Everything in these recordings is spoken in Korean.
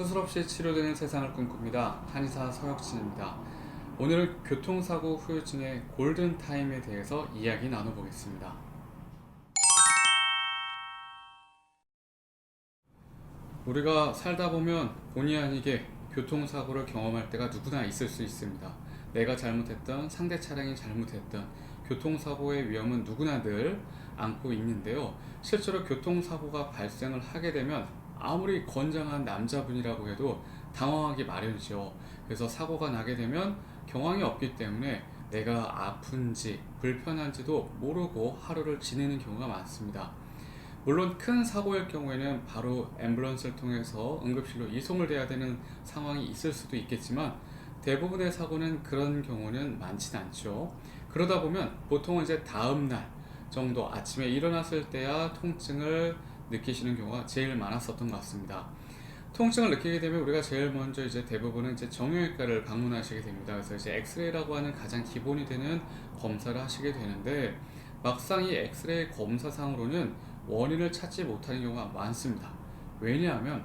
수술 없이 치료되는 세상을 꿈꿉니다. 한의사 서혁진입니다. 오늘은 교통사고 후유증의 골든타임에 대해서 이야기 나눠보겠습니다. 우리가 살다 보면 본의 아니게 교통사고를 경험할 때가 누구나 있을 수 있습니다. 내가 잘못했던 상대 차량이 잘못했던 교통사고의 위험은 누구나 늘 안고 있는데요. 실제로 교통사고가 발생을 하게 되면 아무리 건장한 남자분이라고 해도 당황하기 마련이죠. 그래서 사고가 나게 되면 경황이 없기 때문에 내가 아픈지 불편한지도 모르고 하루를 지내는 경우가 많습니다. 물론 큰 사고일 경우에는 바로 앰뷸런스를 통해서 응급실로 이송을 돼야 되는 상황이 있을 수도 있겠지만 대부분의 사고는 그런 경우는 많지는 않죠. 그러다 보면 보통은 이제 다음 날 정도 아침에 일어났을 때야 통증을 느끼시는 경우가 제일 많았었던 것 같습니다. 통증을 느끼게 되면 우리가 제일 먼저 이제 대부분은 이제 정형외과를 방문하시게 됩니다. 그래서 이제 엑스레이라고 하는 가장 기본이 되는 검사를 하시게 되는데 막상 이 엑스레이 검사상으로는 원인을 찾지 못하는 경우가 많습니다. 왜냐하면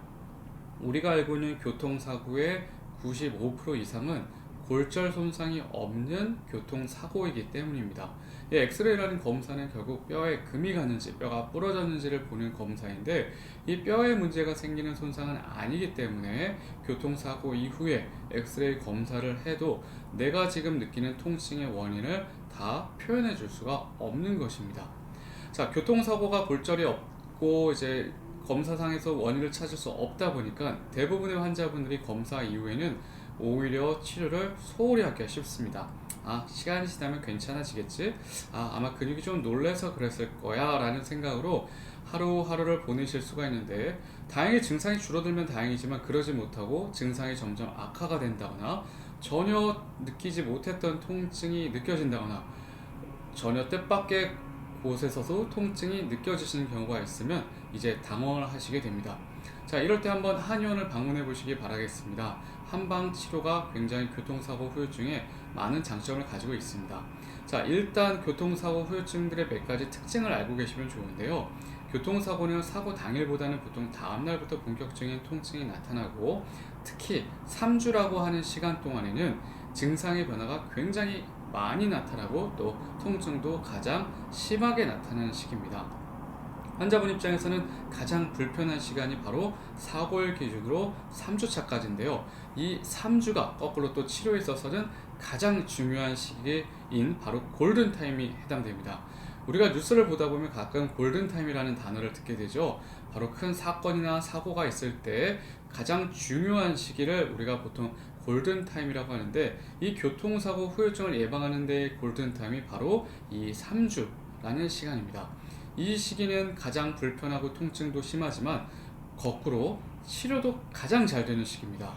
우리가 알고 있는 교통사고의 95% 이상은 골절 손상이 없는 교통사고이기 때문입니다. 이 엑스레이라는 검사는 결국 뼈에 금이 갔는지 뼈가 부러졌는지를 보는 검사인데 이 뼈에 문제가 생기는 손상은 아니기 때문에 교통사고 이후에 엑스레이 검사를 해도 내가 지금 느끼는 통증의 원인을 다 표현해 줄 수가 없는 것입니다. 자, 교통사고가 골절이 없고 이제 검사상에서 원인을 찾을 수 없다 보니까 대부분의 환자분들이 검사 이후에는 오히려 치료를 소홀히 하기가 쉽습니다. 아, 시간이 지나면 괜찮아지겠지? 아, 아마 근육이 좀 놀래서 그랬을 거야 라는 생각으로 하루하루를 보내실 수가 있는데 다행히 증상이 줄어들면 다행이지만 그러지 못하고 증상이 점점 악화가 된다거나 전혀 느끼지 못했던 통증이 느껴진다거나 전혀 뜻밖의 곳에서도 통증이 느껴지시는 경우가 있으면 이제 당황을 하시게 됩니다. 자, 이럴 때 한번 한의원을 방문해 보시기 바라겠습니다. 한방 치료가 굉장히 교통사고 후유증에 많은 장점을 가지고 있습니다. 자, 일단 교통사고 후유증들의 몇 가지 특징을 알고 계시면 좋은데요. 교통사고는 사고 당일보다는 보통 다음날부터 본격적인 통증이 나타나고 특히 3주라고 하는 시간 동안에는 증상의 변화가 굉장히 많이 나타나고 또 통증도 가장 심하게 나타나는 시기입니다. 환자분 입장에서는 가장 불편한 시간이 바로 사고일 기준으로 3주 차까지인데요. 이 3주가 거꾸로 또 치료에 있어서는 가장 중요한 시기인 바로 골든타임이 해당됩니다. 우리가 뉴스를 보다 보면 가끔 골든타임이라는 단어를 듣게 되죠. 바로 큰 사건이나 사고가 있을 때 가장 중요한 시기를 우리가 보통 골든타임이라고 하는데 이 교통사고 후유증을 예방하는 데 골든타임이 바로 이 3주라는 시간입니다. 이 시기는 가장 불편하고 통증도 심하지만 거꾸로 치료도 가장 잘 되는 시기입니다.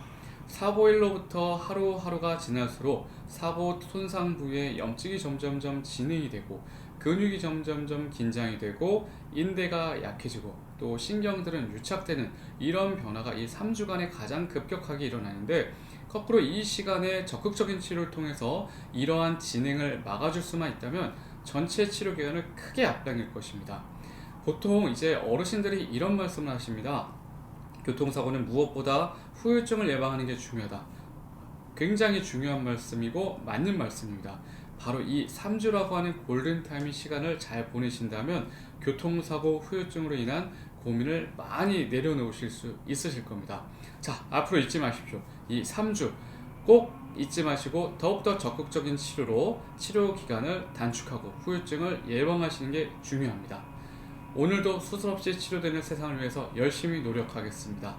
사고일로부터 하루하루가 지날수록 사고 손상 부위에 염증이 점점점 진행이 되고 근육이 점점점 긴장이 되고 인대가 약해지고 또 신경들은 유착되는 이런 변화가 이 3주간에 가장 급격하게 일어나는데 거꾸로 이 시간에 적극적인 치료를 통해서 이러한 진행을 막아줄 수만 있다면 전체 치료 기간을 크게 앞당길 것입니다. 보통 이제 어르신들이 이런 말씀을 하십니다. 교통사고는 무엇보다 후유증을 예방하는 게 중요하다. 굉장히 중요한 말씀이고 맞는 말씀입니다. 바로 이 3주라고 하는 골든타임의 시간을 잘 보내신다면 교통사고 후유증으로 인한 고민을 많이 내려놓으실 수 있으실 겁니다. 자, 앞으로 잊지 마십시오. 이 3주 꼭 잊지 마시고 더욱더 적극적인 치료로 치료 기간을 단축하고 후유증을 예방하시는 게 중요합니다. 오늘도 수술 없이 치료되는 세상을 위해서 열심히 노력하겠습니다.